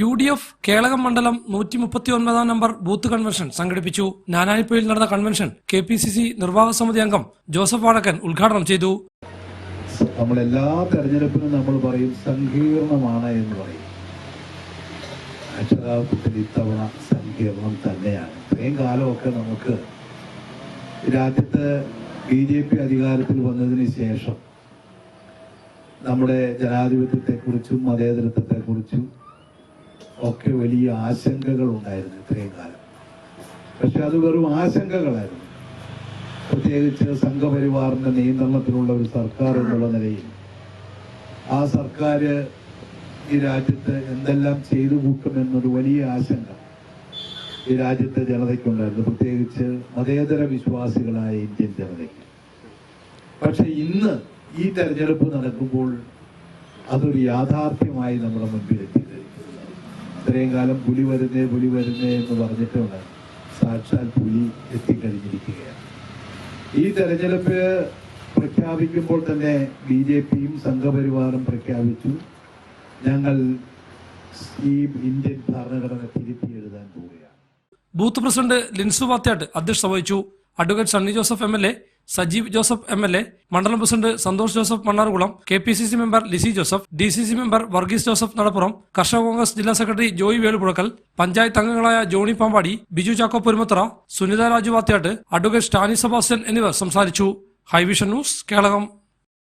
U D F Kelakam മണ്ഡലം നൂറ്റി മുപ്പത്തി ഒൻപതാം നമ്പർ ബൂത്ത് കൺവെൻഷൻ സംഘടിപ്പിച്ചു. നാനായിപ്പയിൽ നടന്ന convention K P C C നിർവാഹക സമിതി അംഗം ജോസഫ് വാടക്കൻ ഉദ്ഘാടനം ചെയ്തു. നമ്മൾ എല്ലാ തെരഞ്ഞെടുപ്പിനും നമ്മൾ പറയും സങ്കീർണമാണ് എന്ന് പറയും. അക്ഷരാർത്ഥത്തിൽ ഇത്തവണ സങ്കീർണം തന്നെയാണ്. ഇത്രയും കാലമൊക്കെ നമുക്ക് രാജ്യത്ത് ബി ജെ പി അധികാരത്തിൽ വന്നതിന് ശേഷം നമ്മുടെ ജനാധിപത്യത്തെക്കുറിച്ചും മതേതരത്വത്തെക്കുറിച്ചും ഒക്കെ വലിയ ആശങ്കകൾ ഉണ്ടായിരുന്നു ഇത്രയും കാലം. പക്ഷെ അത് വെറും ആശങ്കകളായിരുന്നു. പ്രത്യേകിച്ച് സംഘപരിവാറിന്റെ നിയന്ത്രണത്തിലുള്ള ഒരു സർക്കാർ എന്നുള്ള നിലയിൽ. ആ സർക്കാർ ഈ രാജ്യത്ത് എന്തെല്ലാം ചെയ്തു കൂട്ടുമെന്നൊരു വലിയ ആശങ്ക ഈ രാജ്യത്തെ ജനതയ്ക്കുണ്ടായിരുന്നു. പ്രത്യേകിച്ച് മതേതര വിശ്വാസികളായ ഇന്ത്യൻ ജനതയ്ക്ക്. പക്ഷെ ഇന്ന് ഈ തെരഞ്ഞെടുപ്പ് നടക്കുമ്പോൾ അതൊരു യാഥാർത്ഥ്യമായി നമ്മുടെ എത്തിക്കഴിഞ്ഞു ഇത്രയും കാലം പുലി വരുന്നേ പുലി വരുന്നേ എന്ന് പറഞ്ഞിട്ടുണ്ട്. സാക്ഷാൽ പുലി എത്തിക്കഴിഞ്ഞിരിക്കുകയാണ്. ഈ തെരഞ്ഞെടുപ്പ് പ്രഖ്യാപിക്കുമ്പോൾ തന്നെ ബി ജെ പിയും സംഘപരിവാറും പ്രഖ്യാപിച്ചു. ഞങ്ങൾ ഈ ഇന്ത്യൻ ഭരണഘടന തിരുത്തി എഴുതാൻ പോവുകയാണ്. ബൂത്ത് പ്രസിഡന്റ് ലിൻസു വാത്യാട്ട് അധ്യക്ഷത വഹിച്ചു. Advocate Sunny Joseph M L A Sajeev Joseph M L A മണ്ഡലം president Santhosh Joseph Mannarkulam K P C C member Lizy Joseph D C C member Varghese Joseph Nadappuram കർഷക കോൺഗ്രസ് ജില്ലാ secretary Joy Veluppuzhakkal panchayat അംഗങ്ങളായ Johny Pampady Biju Chacko Purumathra Sunitha Raju Vathyatt advocate Stany Sebastian എന്നിവർ സംസാരിച്ചു. Highvision news Kelakam.